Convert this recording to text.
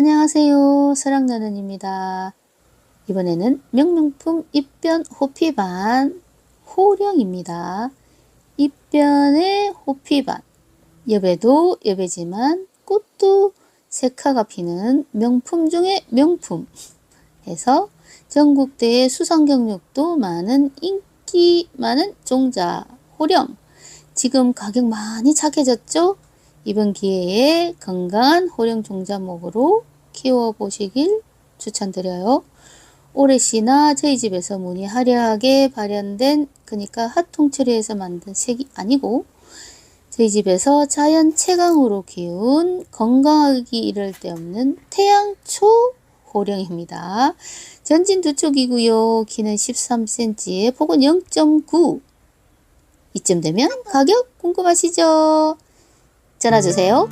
안녕하세요. 사랑나는입니다. 이번에는 명명품 입변 호피반 호령입니다. 입변의 호피반 여배도 여배지만 꽃도 색화가 피는 명품 중의 명품 해서 전국대회 수상 경력도 많은 인기 많은 종자 호령 지금 가격 많이 착해졌죠? 이번 기회에 건강한 호령 종자목으로 키워보시길 추천드려요. 오래시나 저희 집에서 무늬 화려하게 발현된 그러니까 핫통 처리해서 만든 색이 아니고 저희 집에서 자연 채광으로 키운 건강하기 이를 데 없는 태양초 호령입니다. 전진 두 쪽이고요. 키는 13cm에 폭은 0.9 이쯤 되면 가격 궁금하시죠? 전화 주세요.